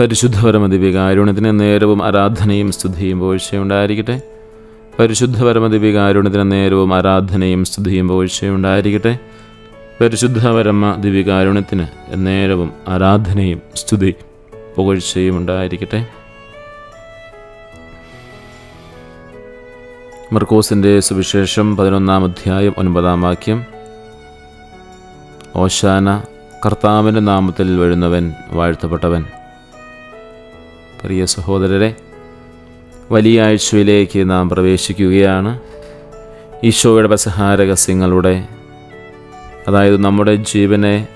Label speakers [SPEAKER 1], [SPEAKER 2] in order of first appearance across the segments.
[SPEAKER 1] പരിശുദ്ധപരമദിവികാരുണ്യത്തിന് നേരവും ആരാധനയും സ്തുതിയും പോഴ്ചയുണ്ടായിരിക്കട്ടെ. പരിശുദ്ധപരമദിവികാരുണ്യത്തിന് നേരവും ആരാധനയും സ്തുതിയും പോഴ്ചയുണ്ടായിരിക്കട്ടെ. പരിശുദ്ധപരമ ദിവികാരുണ്യത്തിന് നേരവും ആരാധനയും സ്തുതി പുകഴ്ചയും ഉണ്ടായിരിക്കട്ടെ. മർക്കോസിന്റെ സുവിശേഷം പതിനൊന്നാം അധ്യായം ഒൻപതാം വാക്യം. ഓശാന കർത്താവിന്റെ നാമത്തിൽ വരുന്നവൻ വാഴ്ത്തപ്പെട്ടവൻ. പ്രിയ സഹോദരരെ വലിയ ആഴ്ചയിലേക്ക് നാം പ്രവേശിക്കുകയാണ്. ഈശോയുടെ പസഹാരകസ്യങ്ങളുടെ അതായത് നമ്മുടെ ജീവനെ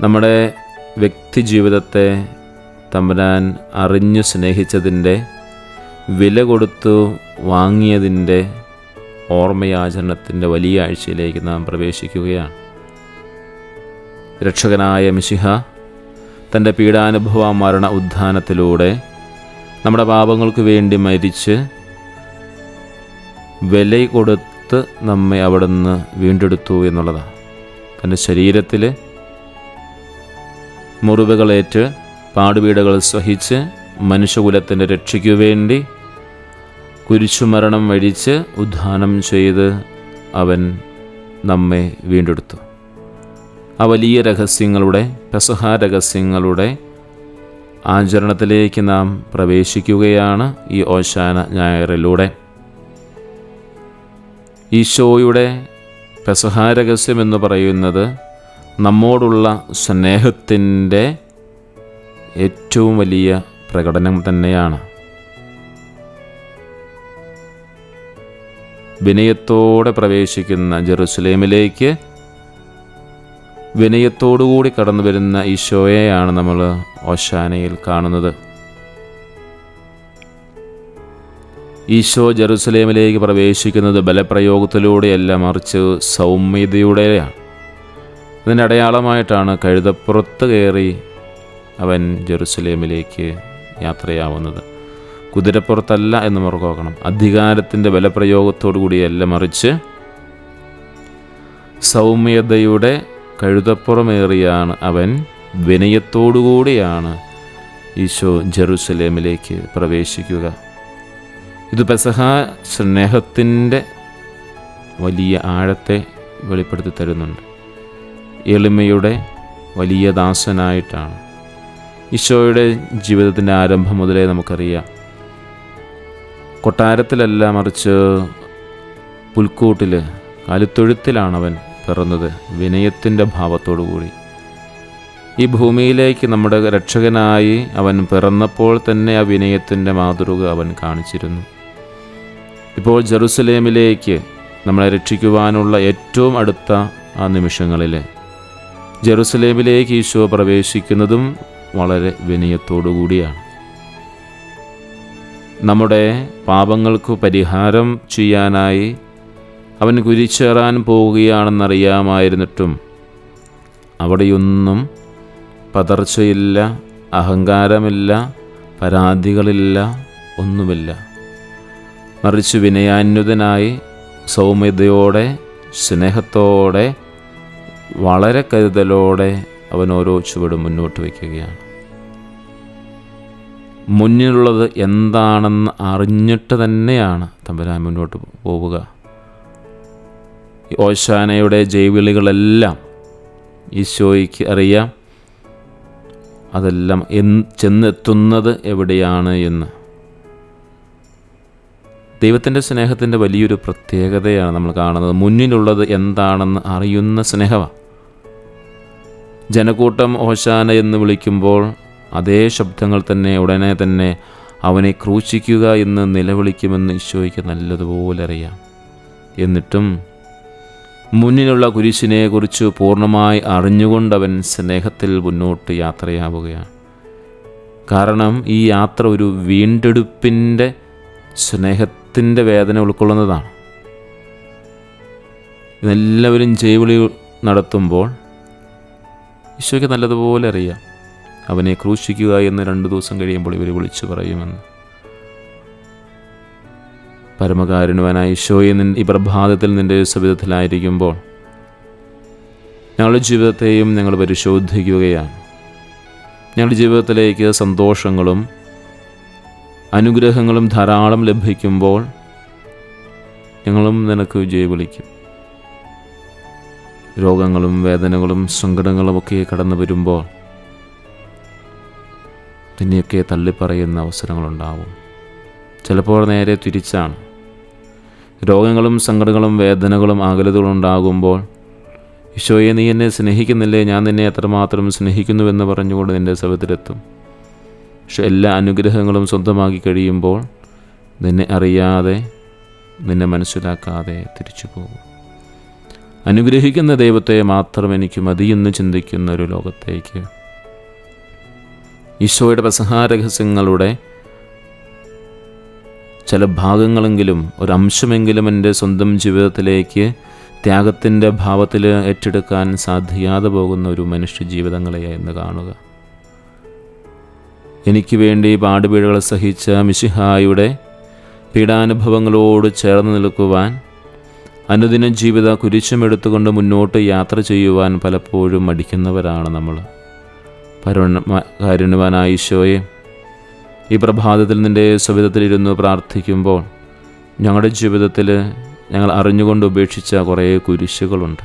[SPEAKER 1] നമ്മുടെ വ്യക്തി ജീവിതത്തെ തമ്പുരാൻ അറിഞ്ഞു സ്നേഹിച്ചതിന്റെ വില കൊടുത്തു വാങ്ങിയതിന്റെ ഓർമ്മയാചരണത്തിന്റെ വലിയ ആഴ്ചയിലേക്ക് നാം പ്രവേശിക്കുകയാണ്. രക്ഷകനായ മിശിഹ തന്റെ പീഡാനുഭവ മരണ ഉദ്ധാനത്തിലൂടെ നമ്മുടെ പാപങ്ങൾക്ക് വേണ്ടി മരിച്ച് വില കൊടുത്ത് നമ്മെ അവിടുന്ന് വീണ്ടെടുത്തു എന്നുള്ളതാണ് തന്റെ ശരീരത്തിൽ മുറിവുകളേറ്റ് പാടുപീടകൾ സഹിച്ച് മനുഷ്യകുലത്തിന്റെ രക്ഷയ്ക്കു വേണ്ടി കുരിശുമരണം വഴിച്ച് ഉദ്ധാനം ചെയ്ത് അവൻ നമ്മെ വീണ്ടെടുത്തു. ആ വലിയ രഹസ്യങ്ങളുടെ പെസഹ രഹസ്യങ്ങളുടെ ആചരണത്തിലേക്ക് നാം പ്രവേശിക്കുകയാണ് ഈ ഓശാന ഞായറിലൂടെ. ഈശോയുടെ പെസഹ രഹസ്യം എന്ന് പറയുന്നത് നമ്മോടുള്ള സ്നേഹത്തിന്റെ ഏറ്റവും വലിയ പ്രകടനം തന്നെയാണ്. വിനയത്തോടെ പ്രവേശിക്കുന്ന ജെറുസലേമിലേക്ക് വിനയത്തോടുകൂടി കടന്നു വരുന്ന ഈശോയെയാണ് നമ്മൾ ഓശാനയിൽ കാണുന്നത്. ഈശോ ജെറുസലേമിലേക്ക് പ്രവേശിക്കുന്നത് ബലപ്രയോഗത്തിലൂടെയല്ല മറിച്ച് സൗമ്യതയുടെയാണ്. അതിന്റെ അടയാളമായിട്ടാണ് കഴുതപ്പുറത്ത് കയറി അവൻ ജെറുസലേമിലേക്ക് യാത്രയാവുന്നത്. കുതിരപ്പുറത്തല്ല എന്ന് മറക്കോക്കണം. അധികാരത്തിന്റെ ബലപ്രയോഗത്തോടു കൂടിയല്ല മറിച്ച് സൗമ്യതയുടെ കഴുതപ്പുറമേറിയാണ് അവൻ. വിനയത്തോടുകൂടിയാണ് ഈശോ ജെറുസലേമിലേക്ക് പ്രവേശിക്കുക. ഇത് പെസഹ സ്നേഹത്തിന്റെ വലിയ ആഴത്തെ വെളിപ്പെടുത്തി തരുന്നുണ്ട്. എളിമയുടെ വലിയ ദാസനായിട്ടാണ്. ഈശോയുടെ ജീവിതത്തിന്റെ ആരംഭം മുതലേ നമുക്കറിയാം. കൊട്ടാരത്തിലല്ല മറിച്ച് പുൽക്കൂട്ടിൽ കാലിത്തൊഴുത്തിലാണ് അവൻ പിറന്നത് വിനയത്തിന്റെ കൂടി ഈ ഭൂമിയിലേക്ക് നമ്മുടെ രക്ഷകനായി അവൻ പിറന്നപ്പോൾ തന്നെ ആ വിനയത്തിന്റെ മാതൃക അവൻ കാണിച്ചിരുന്നു. ഇപ്പോൾ ജെറുസലേമിലേക്ക് നമ്മളെ രക്ഷിക്കുവാനുള്ള ഏറ്റവും അടുത്ത ആ നിമിഷങ്ങളിൽ ജെറുസലേമിലേക്ക് ഈശോ പ്രവേശിക്കുന്നതും വളരെ വിനയത്തോടു കൂടിയാണ് നമ്മുടെ പാപങ്ങൾക്ക് പരിഹാരം ചെയ്യാനായി അവൻ കുരിച്ചേറാൻ പോവുകയാണെന്നറിയാമായിരുന്നിട്ടും അവിടെയൊന്നും പതർച്ചയില്ല അഹങ്കാരമില്ല പരാതികളില്ല ഒന്നുമില്ല. മറിച്ച് വിനയാന്യുതനായി സൗമ്യതയോടെ സ്നേഹത്തോടെ വളരെ കരുതലോടെ അവൻ ഓരോ ചുവടും മുന്നോട്ട് വയ്ക്കുകയാണ്. മുന്നിലുള്ളത് എന്താണെന്ന് അറിഞ്ഞിട്ട് തന്നെയാണ് തമ്പുരാൻ മുന്നോട്ട് പോവുക. ഓശാനയുടെ ജൈവിളികളെല്ലാം ഈശോയ്ക്ക് അറിയാം. അതെല്ലാം എൻ ചെന്നെത്തുന്നത് എവിടെയാണ് എന്ന്. ദൈവത്തിന്റെ സ്നേഹത്തിന്റെ വലിയൊരു പ്രത്യേകതയാണ് നമ്മൾ കാണുന്നത്. മുന്നിലുള്ളത് എന്താണെന്ന് അറിയുന്ന സ്നേഹമാണ് ജനക്കൂട്ടം ഓശാന എന്ന് വിളിക്കുമ്പോൾ അതേ ശബ്ദങ്ങൾ തന്നെ ഉടനെ തന്നെ അവനെ ക്രൂശിക്കുക എന്ന് നിലവിളിക്കുമെന്ന് ഈശോയ്ക്ക് നല്ലതുപോലെ അറിയാം. എന്നിട്ടും മുന്നിലുള്ള കുരിശിനെക്കുറിച്ച് പൂർണമായി അറിഞ്ഞുകൊണ്ടവൻ സ്നേഹത്തിൽ മുന്നോട്ട് യാത്രയാവുകയാണ്. കാരണം ഈ യാത്ര ഒരു വീണ്ടെടുപ്പിന്റെ സ്നേഹത്തിന്റെ വേദന ഉൾക്കൊള്ളുന്നതാണ്. ഇതെല്ലാവരും ജൈവിളി നടത്തുമ്പോൾ ഈശോയ്ക്ക് നല്ലതുപോലെ അറിയാം. അവനെ ക്രൂശിക്കുക എന്ന് രണ്ട് ദിവസം കഴിയുമ്പോൾ ഇവർ വിളിച്ചു പറയുമെന്ന്. പരമകാരുണ്യവനായ ഈശോയെ നിൻ ഈ പ്രഭാതത്തിൽ നിന്റെ സവിധത്തിലായിരിക്കുമ്പോൾ ഞങ്ങളുടെ ജീവിതത്തെയും ഞങ്ങൾ പരിശോധിക്കുകയാണ്. ഞങ്ങളുടെ ജീവിതത്തിലേക്ക് സന്തോഷങ്ങളും അനുഗ്രഹങ്ങളും ധാരാളം ലഭിക്കുമ്പോൾ ഞങ്ങളും നിനക്ക് വിജയ വിളിക്കും. രോഗങ്ങളും വേദനകളും സങ്കടങ്ങളും ഒക്കെ കടന്നു വരുമ്പോൾ നിന്നെയൊക്കെ തള്ളിപ്പറയുന്ന അവസരങ്ങളുണ്ടാവും. ചിലപ്പോൾ നേരെ തിരിച്ചാണ്. രോഗങ്ങളും സങ്കടങ്ങളും വേദനകളും ആകലതകളും ഉണ്ടാകുമ്പോൾ ഈശോയെ നീ എന്നെ സ്നേഹിക്കുന്നില്ലേ? ഞാൻ നിന്നെ എത്രമാത്രം സ്നേഹിക്കുന്നുവെന്ന് പറഞ്ഞുകൊണ്ട് നിന്റെ സഭത്തിലെത്തും. പക്ഷെ എല്ലാ അനുഗ്രഹങ്ങളും സ്വന്തമാക്കി കഴിയുമ്പോൾ നിന്നെ അറിയാതെ നിന്നെ മനസ്സിലാക്കാതെ തിരിച്ചു പോകും. അനുഗ്രഹിക്കുന്ന ദൈവത്തെ മാത്രം എനിക്ക് മതിയെന്ന് ചിന്തിക്കുന്ന ഒരു ലോകത്തേക്ക്. ഈശോയുടെ പ്രസഹാരഹസ്യങ്ങളുടെ ചില ഭാഗങ്ങളെങ്കിലും ഒരംശമെങ്കിലും എന്റെ സ്വന്തം ജീവിതത്തിലേക്ക് ത്യാഗത്തിന്റെ ഭാവത്തിൽ ഏറ്റെടുക്കാൻ സാധിക്കാതെ പോകുന്ന ഒരു മനുഷ്യ ജീവിതങ്ങളെയായിരുന്നു കാണുക. എനിക്ക് വേണ്ടി പാടുപീടുകൾ സഹിച്ച മിശിഹായുടെ പീഡാനുഭവങ്ങളോട് ചേർന്ന് നിൽക്കുവാൻ അനുദിന ജീവിത കുരിശുമെടുത്തുകൊണ്ട് മുന്നോട്ട് യാത്ര ചെയ്യുവാൻ പലപ്പോഴും മടിക്കുന്നവരാണ് നമ്മൾ. പരുണ കാരുണ്യവാനായ ഈശോയെ ഈ പ്രഭാതത്തിൽ നിന്റെ സ്വവിധത്തിലിരുന്ന് പ്രാർത്ഥിക്കുമ്പോൾ ഞങ്ങളുടെ ജീവിതത്തിൽ ഞങ്ങൾ അറിഞ്ഞുകൊണ്ട് ഉപേക്ഷിച്ച കുറേ കുരിശുകളുണ്ട്.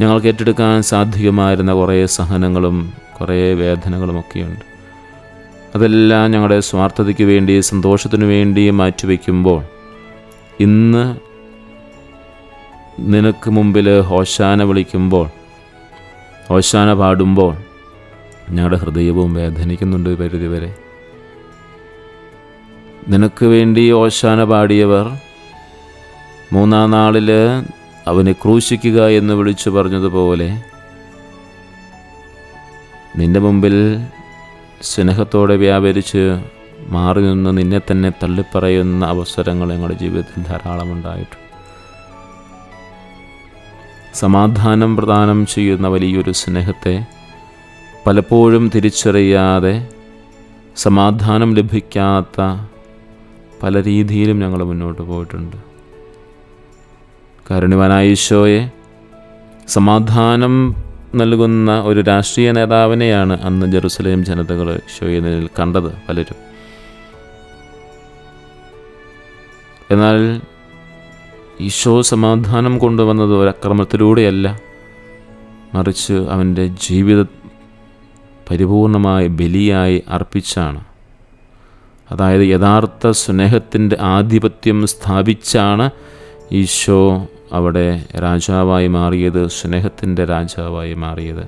[SPEAKER 1] ഞങ്ങൾക്ക് ഏറ്റെടുക്കാൻ സാധ്യമായിരുന്ന കുറേ സഹനങ്ങളും കുറേ വേദനകളുമൊക്കെയുണ്ട്. അതെല്ലാം ഞങ്ങളുടെ സ്വാർത്ഥതയ്ക്ക് വേണ്ടി സന്തോഷത്തിനു വേണ്ടി മാറ്റിവെക്കുമ്പോൾ ഇന്ന് നിനക്ക് മുമ്പിൽ ഹോശാന വിളിക്കുമ്പോൾ ഹോശാന പാടുമ്പോൾ ഞങ്ങളുടെ ഹൃദയവും വേദനിക്കുന്നുണ്ട് പരിധിവരെ. നിനക്ക് വേണ്ടി ഓശാന പാടിയവർ മൂന്നാം നാളിൽ അവനെ ക്രൂശിക്കുക എന്ന് വിളിച്ചു പറഞ്ഞതുപോലെ നിന്റെ മുമ്പിൽ സ്നേഹത്തോടെ വ്യാപരിച്ച് മാറി നിന്ന് നിന്നെ തന്നെ തള്ളിപ്പറയുന്ന അവസരങ്ങൾ ഞങ്ങളുടെ ജീവിതത്തിൽ ധാരാളം ഉണ്ടായിട്ടുണ്ട്. സമാധാനം പ്രദാനം ചെയ്യുന്ന വലിയൊരു സ്നേഹത്തെ പലപ്പോഴും തിരിച്ചറിയാതെ സമാധാനം ലഭിക്കാത്ത പല രീതിയിലും ഞങ്ങൾ മുന്നോട്ട് പോയിട്ടുണ്ട്. കാരുണ്യവാനായ ഈശോയെ സമാധാനം നൽകുന്ന ഒരു രാഷ്ട്രീയ നേതാവിനെയാണ് അന്ന് ജെറുസലേം ജനതകൾ ഈശോയെ നേരിൽ കണ്ടത് പലരും. എന്നാൽ ഈശോ സമാധാനം കൊണ്ടുവന്നത് ഒരക്രമത്തിലൂടെയല്ല മറിച്ച് അവന്റെ ജീവിത പരിപൂർണമായ ബലിയായി അർപ്പിച്ചാണ്. അതായത് യഥാർത്ഥ സ്നേഹത്തിന്റെ ആധിപത്യം സ്ഥാപിച്ചാണ് ഈശോ അവിടെ രാജാവായി മാറിയത് സ്നേഹത്തിന്റെ രാജാവായി മാറിയത്.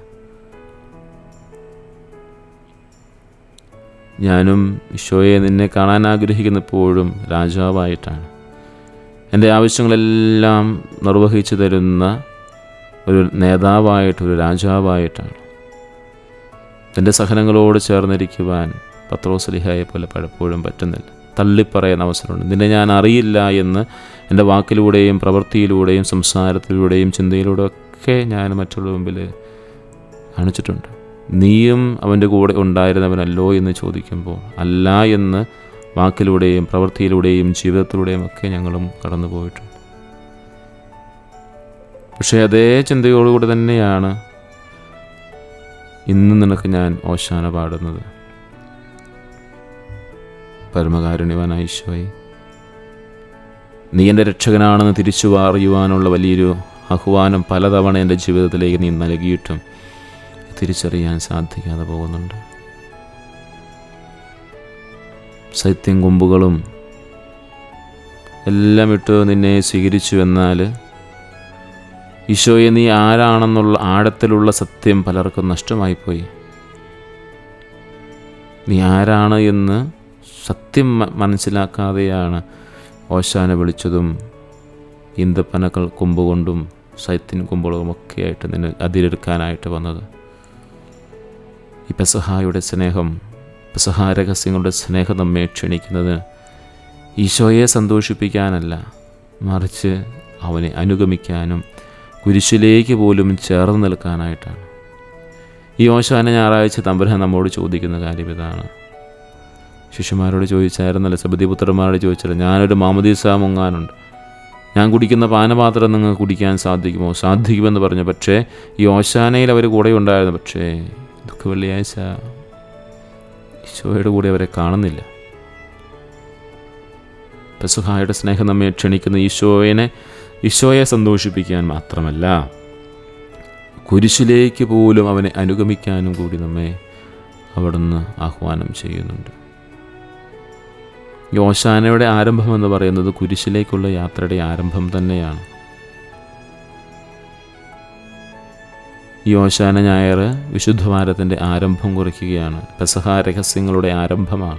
[SPEAKER 1] ഞാനും ഈശോയെ നിന്നെ കാണാൻ ആഗ്രഹിക്കുന്നപ്പോഴും രാജാവായിട്ടാണ്. എന്റെ ആവശ്യങ്ങളെല്ലാം നിർവഹിച്ചു തരുന്ന ഒരു നേതാവായിട്ട് ഒരു രാജാവായിട്ടാണ്. എന്റെ സഹനങ്ങളോട് ചേർന്നിരിക്കുവാൻ പത്രോസ്ലിഹായെ പോലെ പലപ്പോഴും പറ്റുന്നില്ല. തള്ളിപ്പറയുന്ന അവസരമുണ്ട്. നിന്നെ ഞാൻ അറിയില്ല എന്ന് എന്റെ വാക്കിലൂടെയും പ്രവൃത്തിയിലൂടെയും സംസാരത്തിലൂടെയും ചിന്തയിലൂടെ ഒക്കെ ഞാൻ മറ്റുള്ള മുമ്പിൽ കാണിച്ചിട്ടുണ്ട്. നീയും അവന്റെ കൂടെ ഉണ്ടായിരുന്നവനല്ലോ എന്ന് ചോദിക്കുമ്പോൾ അല്ല എന്ന് വാക്കിലൂടെയും പ്രവൃത്തിയിലൂടെയും ജീവിതത്തിലൂടെയും ഒക്കെ ഞങ്ങളും കടന്നു പോയിട്ടുണ്ട്. പക്ഷേ അതേ ചിന്തയോടുകൂടി തന്നെയാണ് ഇന്ന് നിനക്ക് ഞാൻ ഓശാന പാടുന്നത്. പരമകാരുണ്യവാനായ നീ എന്റെ രക്ഷകനാണെന്ന് തിരിച്ചു അറിയുവാനുള്ള വലിയൊരു ആഹ്വാനം പലതവണ എന്റെ ജീവിതത്തിലേക്ക് നീ നൽകിയിട്ടും തിരിച്ചറിയാൻ സാധിക്കാതെ പോകുന്നുണ്ട്. സത്യം കൊമ്പുകളും എല്ലാം ഇട്ട് നിന്നെ സ്വീകരിച്ചു എന്നാൽ ഈശോയെ നീ ആരാണെന്നുള്ള ആഴത്തിലുള്ള സത്യം പലർക്കും നഷ്ടമായിപ്പോയി. നീ ആരാണ് എന്ന് സത്യം മനസ്സിലാക്കാതെയാണ് ഓശാന വിളിച്ചതും ഇന്ദപ്പനകൾ കൊമ്പുകൊണ്ടും സൈത്തിൻ കൊമ്പുകളും ഒക്കെയായിട്ട് നിന്നെ അതിരെടുക്കാനായിട്ട് വന്നത്. ഈ പെസഹായുടെ സ്നേഹം പെസഹാ രഹസ്യങ്ങളുടെ സ്നേഹം നമ്മെ ക്ഷണിക്കുന്നത് ഈശോയെ സന്തോഷിപ്പിക്കാനല്ല മറിച്ച് അവനെ അനുഗമിക്കാനും കുരിശിലേക്ക് പോലും ചേർന്ന് നിൽക്കാനായിട്ടാണ്. ഈ ഓശാന ഞായറാഴ്ച തമ്പുരാൻ നമ്മോട് ചോദിക്കുന്ന കാര്യം ഇതാണ്. ശിഷ്യന്മാരോട് ചോദിച്ചായിരുന്നല്ലോ സബദിപുത്രന്മാരോട് ചോദിച്ചാലും ഞാനൊരു മാമദീസ മുങ്ങാനുണ്ട്. ഞാൻ കുടിക്കുന്ന പാനപാത്രം നിങ്ങൾക്ക് കുടിക്കാൻ സാധിക്കുമോ? സാധിക്കുമെന്ന് പറഞ്ഞു. പക്ഷേ ഈ ഓശാനയിൽ അവർ കൂടെ ഉണ്ടായിരുന്നു. പക്ഷേ ദുഃഖ വെള്ളിയാഴ്ച ഈശോയുടെ കൂടെ അവരെ കാണുന്നില്ല. പെസുഹായുടെ സ്നേഹം നമ്മെ ക്ഷണിക്കുന്ന ഈശോയെ ഈശോയെ സന്തോഷിപ്പിക്കാൻ മാത്രമല്ല കുരിശിലേക്ക് പോലും അവനെ അനുഗമിക്കാനും കൂടി നമ്മെ അവിടുന്ന് ആഹ്വാനം ചെയ്യുന്നുണ്ട്. ഈ ഓശാനയുടെ ആരംഭം എന്ന് പറയുന്നത് കുരിശിലേക്കുള്ള യാത്രയുടെ ആരംഭം തന്നെയാണ്. യോശാന ഞായർ വിശുദ്ധവാരത്തിന്റെ ആരംഭം കുറിക്കുകയാണ്. പെസഹ രഹസ്യങ്ങളുടെ ആരംഭമാണ്.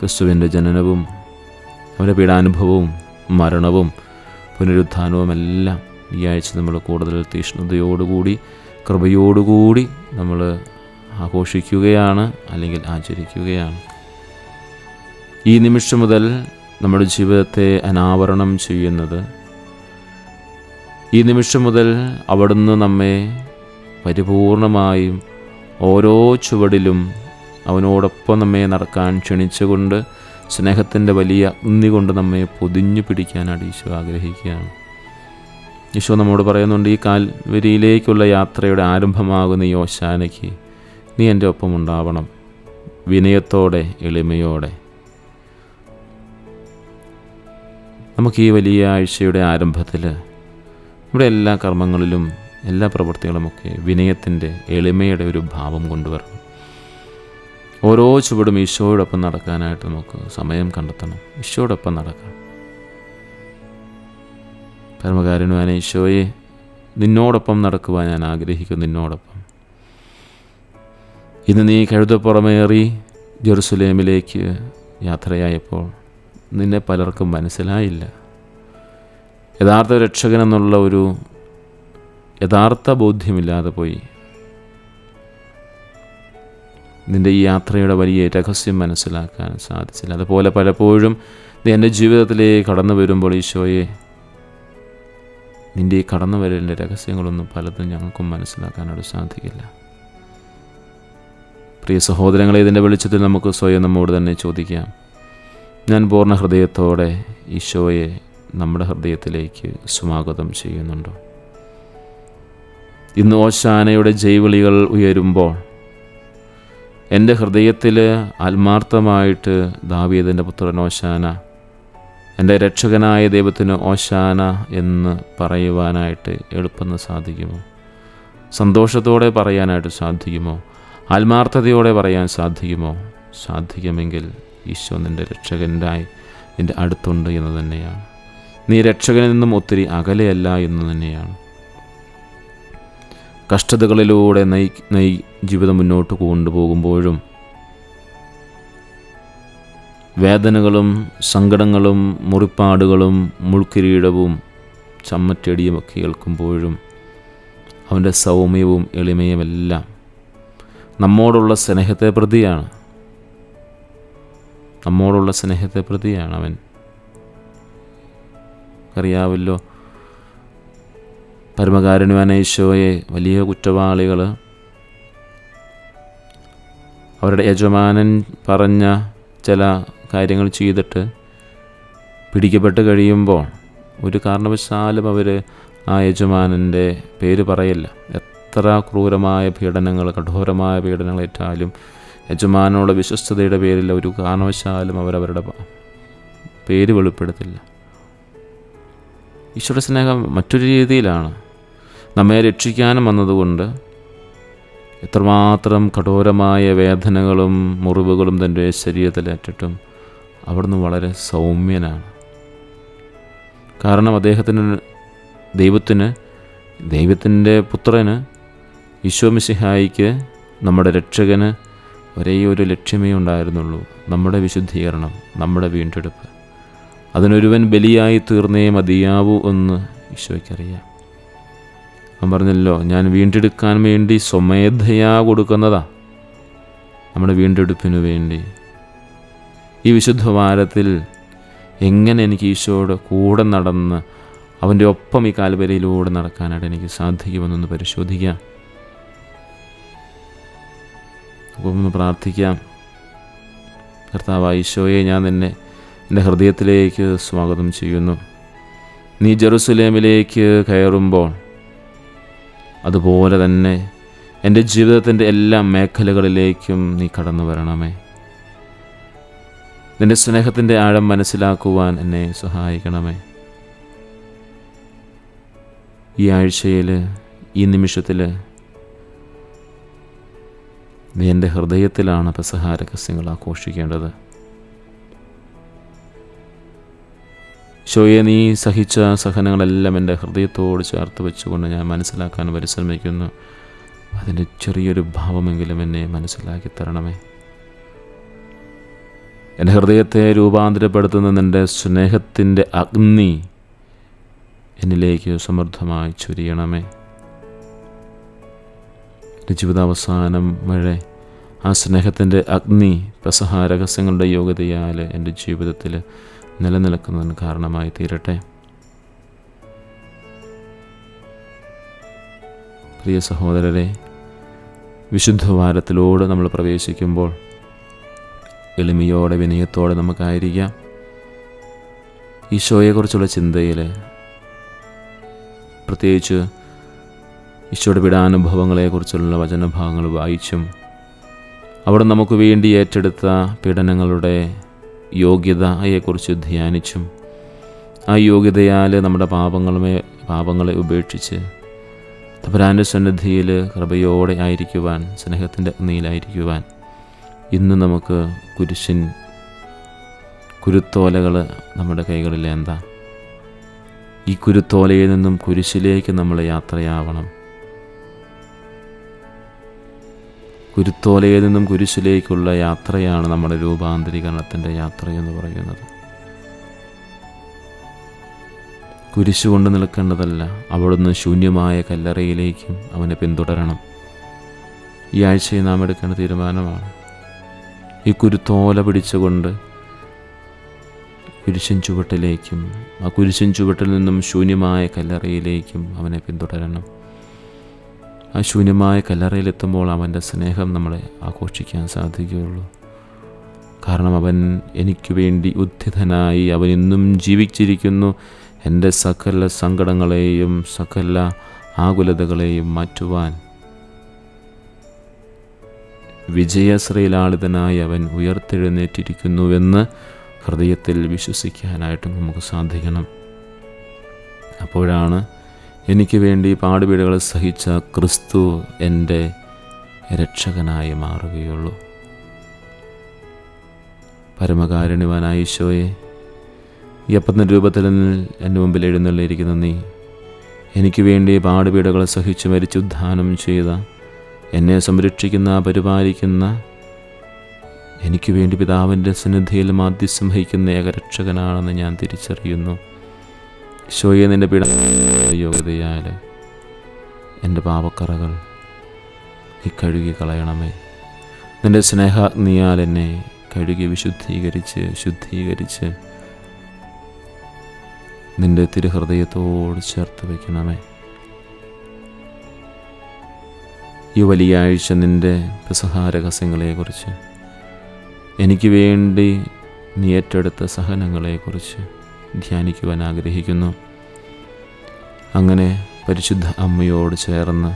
[SPEAKER 1] ക്രിസ്തുവിന്റെ ജനനവും അവന്റെ പീഡാനുഭവവും മരണവും പുനരുത്ഥാനവും എല്ലാം ഈ ആഴ്ച നമ്മൾ കൂടുതൽ തീഷ്ണതയോടുകൂടി കൃപയോടുകൂടി നമ്മൾ ആഘോഷിക്കുകയാണ് അല്ലെങ്കിൽ ആചരിക്കുകയാണ്. ഈ നിമിഷം മുതൽ നമ്മുടെ ജീവിതത്തെ അനാവരണം ചെയ്യുന്നത്. ഈ നിമിഷം മുതൽ അവിടുന്ന് നമ്മെ പരിപൂർണമായും ഓരോ ചുവടിലും അവനോടൊപ്പം നമ്മെ നടക്കാൻ ക്ഷണിച്ചുകൊണ്ട് സ്നേഹത്തിന്റെ വലിയ അഗ്നി കൊണ്ട് നമ്മെ പൊതിഞ്ഞു പിടിക്കാനാണ് ഈശോ ആഗ്രഹിക്കുകയാണ്. ഈശോ നമ്മോട് പറയുന്നുണ്ട് ഈ കാൽവരിയിലേക്കുള്ള യാത്രയുടെ ആരംഭമാകുന്ന ഈ ഓശാനയ്ക്ക് നീ എന്റെ ഒപ്പം ഉണ്ടാവണം. വിനയത്തോടെ എളിമയോടെ. നമുക്ക് ഈ വലിയ ആഴ്ചയുടെ ആരംഭത്തിൽ നമ്മുടെ എല്ലാ കർമ്മങ്ങളിലും എല്ലാ പ്രവൃത്തികളുമൊക്കെ വിനയത്തിന്റെ എളിമയുടെ ഒരു ഭാവം കൊണ്ടുവരണം. ഓരോ ചുവടും ഈശോയോടൊപ്പം നടക്കാനായിട്ട് നമുക്ക് സമയം കണ്ടെത്തണം. ഈശോയോടൊപ്പം നടക്കണം പരമകാരനുമാനെ ഈശോയെ നിന്നോടൊപ്പം നടക്കുവാൻ ഞാൻ ആഗ്രഹിക്കുന്നു നിന്നോടൊപ്പം. ഇന്ന് നീ കഴുതപ്പുറമേറി ജെറുസലേമിലേക്ക് യാത്രയായപ്പോൾ നിന്നെ പലർക്കും മനസ്സിലായില്ല. യഥാർത്ഥ രക്ഷകൻ എന്നുള്ള ഒരു യഥാർത്ഥ ബോധ്യമില്ലാതെ പോയി. നിന്റെ ഈ യാത്രയുടെ വലിയ രഹസ്യം മനസ്സിലാക്കാൻ സാധിച്ചില്ല. അതുപോലെ പലപ്പോഴും നീ എന്റെ ജീവിതത്തിലേക്ക് കടന്നു വരുമ്പോൾ ഈശോയെ നിന്റെ ഈ കടന്നു വരലിന്റെ രഹസ്യങ്ങളൊന്നും പലതും ഞങ്ങൾക്കും മനസ്സിലാക്കാനായിട്ട് സാധിക്കില്ല. പ്രിയ സഹോദരങ്ങളെ ഇതിന്റെ വെളിച്ചത്തിൽ നമുക്ക് സ്വയം നമ്മോട് തന്നെ ചോദിക്കാം. ഞാൻ പൂർണ ഹൃദയത്തോടെ ഈശോയെ നമ്മുടെ ഹൃദയത്തിലേക്ക് സ്വാഗതം ചെയ്യുന്നുണ്ടോ. ഇന്ന് ഓശാനയുടെ ജൈവിളികൾ ഉയരുമ്പോൾ എന്റെ ഹൃദയത്തിൽ ആത്മാർത്ഥമായിട്ട് ദാവീദിന്റെ പുത്രൻ ഓശാന എന്റെ രക്ഷകനായ ദൈവത്തിന് ഓശാന എന്ന് പറയുവാനായിട്ട് എളുപ്പം സാധിക്കുമോ? സന്തോഷത്തോടെ പറയാനായിട്ട് സാധിക്കുമോ? ആത്മാർത്ഥതയോടെ പറയാൻ സാധിക്കുമോ? സാധിക്കുമെങ്കിൽ ഈശോ നിന്റെ രക്ഷകനായി എന്റെ അടുത്തുണ്ട് എന്ന് തന്നെയാണ്. നീ രക്ഷകനിൽ നിന്നും ഒത്തിരി അകലെയല്ല എന്ന് തന്നെയാണ്. കഷ്ടതകളിലൂടെ നയി നയി ജീവിതം മുന്നോട്ട് കൊണ്ടുപോകുമ്പോഴും വേദനകളും സങ്കടങ്ങളും മുറിപ്പാടുകളും മുൾക്കിരീടവും ചമ്മറ്റടിയുമൊക്കെ കേൾക്കുമ്പോഴും അവന്റെ സൗമ്യവും എളിമയുമെല്ലാം നമ്മോടുള്ള സ്നേഹത്തെ പ്രതിയാണ്. നമ്മോടുള്ള സ്നേഹത്തെ പ്രതിയാണ് അവൻ. അറിയാവല്ലോ പരമകാരുണ്യവാനീശോയെ വലിയ കുറ്റവാളികൾ അവരുടെ യജമാനൻ പറഞ്ഞ ചില കാര്യങ്ങൾ ചെയ്തിട്ട് പിടിക്കപ്പെട്ട് കഴിയുമ്പോൾ ഒരു കാരണവശാലും അവർ ആ യജമാനന്റെ പേര് പറയില്ല. എത്ര ക്രൂരമായ പീഡനങ്ങൾ കഠോരമായ പീഡനങ്ങൾ ഏറ്റാലും യജമാനോട് വിശ്വസ്തതയുടെ പേരിൽ ഒരു കാരണവശാലും അവരവരുടെ പേര് വെളിപ്പെടുത്തില്ല. ഈശ്വര സ്നേഹം മറ്റൊരു രീതിയിലാണ്. നമ്മെ രക്ഷിക്കാനും വന്നതുകൊണ്ട് എത്രമാത്രം കഠോരമായ വേദനകളും മുറിവുകളും തന്റെ ശരീരത്തിലേറ്റിട്ടും അവിടുന്ന് വളരെ സൗമ്യനാണ്. കാരണം അദ്ദേഹത്തിന് ദൈവത്തിന് ദൈവത്തിന്റെ പുത്രന് ഈശോമിസിഹായിക്ക് നമ്മുടെ രക്ഷകന് ഒരേ ഒരു ലക്ഷ്യമേ ഉണ്ടായിരുന്നുള്ളൂ നമ്മുടെ വിശുദ്ധീകരണം നമ്മുടെ വീണ്ടെടുപ്പ്. അതിനൊരുവൻ ബലിയായി തീർന്നേ മതിയാവൂ എന്ന് ഈശോയ്ക്കറിയാം അവൻ പറഞ്ഞല്ലോ ഞാൻ വീണ്ടെടുക്കാൻ വേണ്ടി സ്വമേധയാ കൊടുക്കുന്നതാ നമ്മുടെ വീണ്ടെടുപ്പിനു വേണ്ടി. ഈ വിശുദ്ധ വാരത്തിൽ എങ്ങനെ എനിക്ക് ഈശോയുടെ കൂടെ നടന്ന് അവന്റെ ഒപ്പം ഈ കാൽവരയിലൂടെ നടക്കാനായിട്ട് എനിക്ക് സാധിക്കുമെന്നൊന്ന് പരിശോധിക്കാം. ഒന്ന് പ്രാർത്ഥിക്കാം കർത്താവ് ഈശോയെ ഞാൻ നിന്നെ എന്റെ ഹൃദയത്തിലേക്ക് സ്വാഗതം ചെയ്യുന്നു. നീ ജെറുസലേമിലേക്ക് കയറുമ്പോൾ അതുപോലെ തന്നെ എന്റെ ജീവിതത്തിന്റെ എല്ലാ മേഖലകളിലേക്കും നീ കടന്നു വരണമേ. നിന്റെ സ്നേഹത്തിന്റെ ആഴം മനസ്സിലാക്കുവാൻ എന്നെ സഹായിക്കണമേ. ഈ ആഴ്ചയിൽ ഈ നിമിഷത്തിൽ നീ എന്റെ ഹൃദയത്തിലാണ് പെസഹ രഹസ്യങ്ങൾ ആഘോഷിക്കേണ്ടത്. ഷോയെ നീ സഹിച്ച സഹനങ്ങളെല്ലാം എന്റെ ഹൃദയത്തോട് ചേർത്ത് വെച്ചുകൊണ്ട് ഞാൻ മനസ്സിലാക്കാൻ പരിശ്രമിക്കുന്നു. അതിന്റെ ചെറിയൊരു ഭാവമെങ്കിലും എന്നെ മനസ്സിലാക്കി തരണമേ. എന്റെ ഹൃദയത്തെ രൂപാന്തരപ്പെടുത്തുന്ന നിന്റെ സ്നേഹത്തിന്റെ അഗ്നി എന്നിലേക്ക് സമൃദ്ധമായി ചൊരിയണമേ. എന്റെ ജീവിതാവസാനം വരെ ആ സ്നേഹത്തിന്റെ അഗ്നി പെസഹ രഹസ്യങ്ങളുടെ യോഗ്യതയാൽ എന്റെ ജീവിതത്തിൽ നിലനിൽക്കുന്നതിന് കാരണമായി തീരട്ടെ. പ്രിയ സഹോദരരെ വിശുദ്ധ വാരത്തിലൂടെ നമ്മൾ പ്രവേശിക്കുമ്പോൾ എളിമയോടെ വിനയത്തോടെ നമുക്കായിരിക്കാം. ഈശോയെക്കുറിച്ചുള്ള ചിന്തയിൽ പ്രത്യേകിച്ച് ഈശോയുടെ പീഡാനുഭവങ്ങളെക്കുറിച്ചുള്ള വചനഭാഗങ്ങൾ വായിച്ചും അവിടെ നമുക്ക് വേണ്ടി ഏറ്റെടുത്ത പീഡനങ്ങളുടെ യോഗ്യതയെക്കുറിച്ച് ധ്യാനിച്ചും ആ യോഗ്യതയാൽ നമ്മുടെ പാപങ്ങളെ പാപങ്ങളെ ഉപേക്ഷിച്ച് തപരാന്റെ സന്നിധിയിൽ കൃപയോടെ ആയിരിക്കുവാൻ സ്നേഹത്തിന്റെ അഗ്നിയിലായിരിക്കുവാൻ ഇന്ന് നമുക്ക് കുരിശിൻ കുരുത്തോലകൾ നമ്മുടെ കൈകളിൽ എന്താ? ഈ കുരുത്തോലയിൽ നിന്നും കുരിശിലേക്ക് നമ്മൾ യാത്രയാവണം. കുരുത്തോലയിൽ നിന്നും കുരിശിലേക്കുള്ള യാത്രയാണ് നമ്മുടെ രൂപാന്തരീകരണത്തിന്റെ യാത്ര എന്ന് പറയുന്നത്. കുരിശ് കൊണ്ട് നിൽക്കേണ്ടതല്ല അവിടുന്ന് ശൂന്യമായ കല്ലറയിലേക്കും അവനെ പിന്തുടരണം. ഈ ആഴ്ചയിൽ നാം എടുക്കേണ്ട തീരുമാനമാണ്. ഈ കുരുത്തോല പിടിച്ചുകൊണ്ട് കുരിശൻ ചുവട്ടിലേക്കും ആ കുരിശൻ ചുവട്ടിൽ നിന്നും ശൂന്യമായ കല്ലറയിലേക്കും അവനെ പിന്തുടരണം. ആ ശൂന്യമായ കല്ലറയിലെത്തുമ്പോൾ അവന്റെ സ്നേഹം നമ്മളെ ആഘോഷിക്കാൻ സാധിക്കുകയുള്ളൂ. കാരണം അവൻ എനിക്ക് വേണ്ടി ഉദ്ധിതനായി അവൻ ഇന്നും ജീവിച്ചിരിക്കുന്നു. എന്റെ സകല സങ്കടങ്ങളെയും സകല ആകുലതകളെയും മാറ്റുവാൻ വിജയശ്രീലാളിതനായി അവൻ ഉയർത്തെഴുന്നേറ്റിരിക്കുന്നുവെന്ന് ഹൃദയത്തിൽ വിശ്വസിക്കാനായിട്ട് നമുക്ക് സാധിക്കണം. അപ്പോഴാണ് എനിക്ക് വേണ്ടി പാടുപീടുകൾ സഹിച്ച ക്രിസ്തു എന്റെ രക്ഷകനായി മാറുകയുള്ളൂ. പരമകാരുണ്യവാനായ ഈശോയെ ഈ അപ്പത്തിന്റെ രൂപത്തിൽ എന്റെ മുമ്പിൽ എഴുന്നള്ളിയിരിക്കുന്ന നീ എനിക്ക് വേണ്ടി പാടുപീടുകൾ സഹിച്ച് മരിച്ചുദ്ധാനം ചെയ്ത എന്നെ സംരക്ഷിക്കുന്ന പരിപാലിക്കുന്ന എനിക്ക് വേണ്ടി പിതാവിന്റെ സന്നിധിയിൽ മാധ്യസ്ഥം വഹിക്കുന്ന ഏകരക്ഷകനാണെന്ന് ഞാൻ തിരിച്ചറിയുന്നു. ഈശോയെ നിന്റെ പീഡ യോഗ്യതയാൽ എന്റെ പാപക്കറകൾ നീ കഴുകി കളയണമേ. നിന്റെ സ്നേഹാഗ്നിയാൽ എന്നെ കഴുകി വിശുദ്ധീകരിച്ച് ശുദ്ധീകരിച്ച് നിന്റെ തിരുഹൃദയത്തോട് ചേർത്ത് വയ്ക്കണമേ. ഈ വലിയ ആഴ്ച നിന്റെ രഹസ്യങ്ങളെക്കുറിച്ച് എനിക്ക് വേണ്ടി നീ ഏറ്റെടുത്ത സഹനങ്ങളെക്കുറിച്ച് ധ്യാനിക്കുവാൻ ആഗ്രഹിക്കുന്നു അങ്ങനെ പരിശുദ്ധ അമ്മയോട് ചേർന്ന്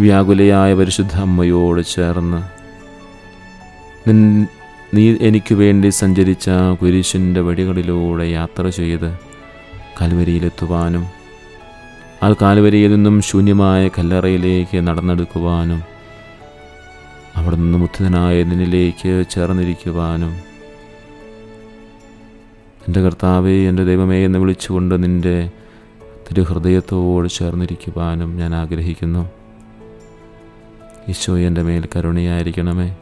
[SPEAKER 1] വ്യാകുലയായ പരിശുദ്ധ അമ്മയോട് ചേർന്ന് നീ എനിക്ക് വേണ്ടി സഞ്ചരിച്ച കുരിശിന്റെ വഴികളിലൂടെ യാത്ര ചെയ്ത് കാൽവരിയിലെത്തുവാനും ആ കാൽവരിയിൽ നിന്നും ശൂന്യമായ കല്ലറയിലേക്ക് നടന്നെടുക്കുവാനും അവിടെ നിന്ന് നിന്നിലേക്ക് ചേർന്നിരിക്കുവാനും എന്റെ കർത്താവേ എന്റെ ദൈവമേ എന്ന് വിളിച്ചുകൊണ്ട് നിന്റെ തിരുഹൃദയത്തോട് ചേർന്നിരിക്കുവാനും ഞാൻ ആഗ്രഹിക്കുന്നു. ഈശോ എന്റെ മേൽ കരുണയായിരിക്കണമേ.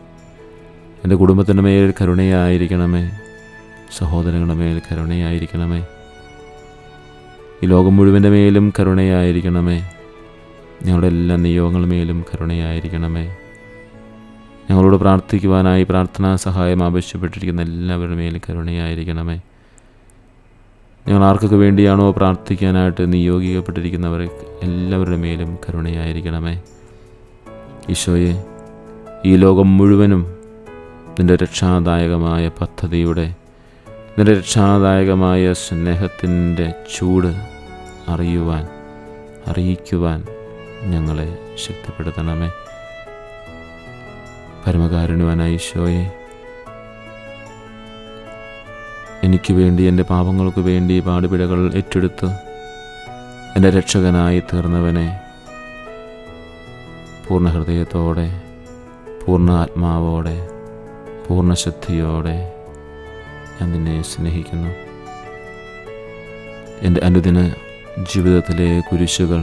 [SPEAKER 1] എന്റെ കുടുംബത്തിന്റെ മേൽ കരുണയായിരിക്കണമേ. സഹോദരങ്ങളുടെ മേൽ കരുണയായിരിക്കണമേ. ഈ ലോകം മുഴുവന്റെ മേലും കരുണയായിരിക്കണമേ. ഞങ്ങളുടെ എല്ലാ നിയോഗങ്ങളുടെ മേലും കരുണയായിരിക്കണമേ. ഞങ്ങളോട് പ്രാർത്ഥിക്കുവാനായി പ്രാർത്ഥനാ സഹായം ആവശ്യപ്പെട്ടിരിക്കുന്ന എല്ലാവരുടെ മേലും കരുണയായിരിക്കണമേ. ഞങ്ങൾ ആർക്കൊക്കെ വേണ്ടിയാണോ പ്രാർത്ഥിക്കാനായിട്ട് നിയോഗിക്കപ്പെട്ടിരിക്കുന്നവരെ എല്ലാവരുടെ മേലും കരുണയായിരിക്കണമേ. ഈശോയെ ഈ ലോകം മുഴുവനും നിന്റെ രക്ഷാദായകമായ പദ്ധതിയുടെ നിന്റെ രക്ഷാദായകമായ സ്നേഹത്തിന്റെ ചൂട് അറിയുവാൻ അറിയിക്കുവാൻ ഞങ്ങളെ ശക്തിപ്പെടുത്തണമേ. പരമകാരുണ്യവാനായ ഈശോയെ എനിക്ക് വേണ്ടി എന്റെ പാപങ്ങൾക്ക് വേണ്ടി പാടുപിഴകൾ ഏറ്റെടുത്ത് എന്റെ രക്ഷകനായി തീർന്നവനെ പൂർണ ഹൃദയത്തോടെ പൂർണ ആത്മാവോടെ പൂർണ ശക്തിയോടെ ഞാൻ നിന്നെ സ്നേഹിക്കുന്നു. എന്റെ അനുദിന ജീവിതത്തിലെ കുരിശുകൾ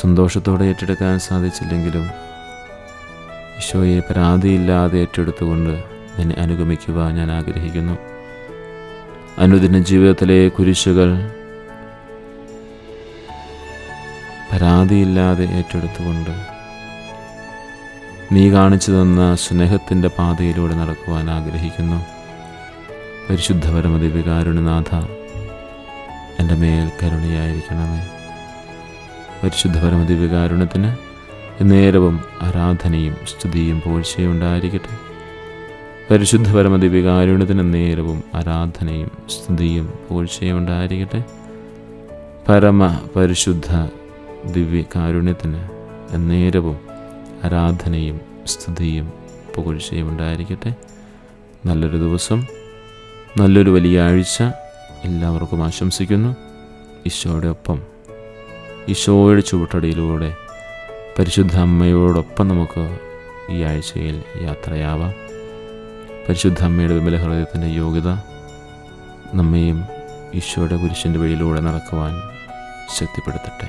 [SPEAKER 1] സന്തോഷത്തോടെ ഏറ്റെടുക്കാൻ സാധിച്ചില്ലെങ്കിലും ഈശോയെ പരാതിയില്ലാതെ ഏറ്റെടുത്തുകൊണ്ട് നിന്നെ അനുഗമിക്കുവാൻ ഞാൻ ആഗ്രഹിക്കുന്നു. അനുദിന ജീവിതത്തിലെ കുരിശുകൾ പരാതിയില്ലാതെ ഏറ്റെടുത്തുകൊണ്ട് നീ കാണിച്ചു തന്ന സ്നേഹത്തിന്റെ പാതയിലൂടെ നടക്കുവാൻ ആഗ്രഹിക്കുന്നു. പരിശുദ്ധ പരമദിവികാരുണിനാഥ എന്റെ മേൽ കരുണയായിരിക്കണമേ. പരിശുദ്ധ പരമദിവികാരുണത്തിന് നേരവും ആരാധനയും സ്തുതിയും പോഴ്ചയും ഉണ്ടായിരിക്കട്ടെ. പരിശുദ്ധ പരമദിവികാരുണത്തിന് നേരവും ആരാധനയും സ്തുതിയും പൂഴ്ചയും ഉണ്ടായിരിക്കട്ടെ. പരമ പരിശുദ്ധ ദിവ്യകാരുണ്യത്തിന് നേരവും ആരാധനയും സ്തുതിയും പുകഴ്ചയും ഉണ്ടായിരിക്കട്ടെ. നല്ലൊരു ദിവസം നല്ലൊരു വലിയ ആഴ്ച എല്ലാവർക്കും ആശംസിക്കുന്നു. ഈശോയുടെ ഒപ്പം ഈശോയുടെ ചുവട്ടടിയിലൂടെ പരിശുദ്ധ അമ്മയോടൊപ്പം നമുക്ക് ഈ ആഴ്ചയിൽ യാത്രയാവാം. പരിശുദ്ധ അമ്മയുടെ വിമല ഹൃദയത്തിന്റെ യോഗ്യത നമ്മയും ഈശോയുടെ കുരിശിന്റെ വഴിയിലൂടെ നടക്കുവാൻ ശക്തിപ്പെടുത്തട്ടെ.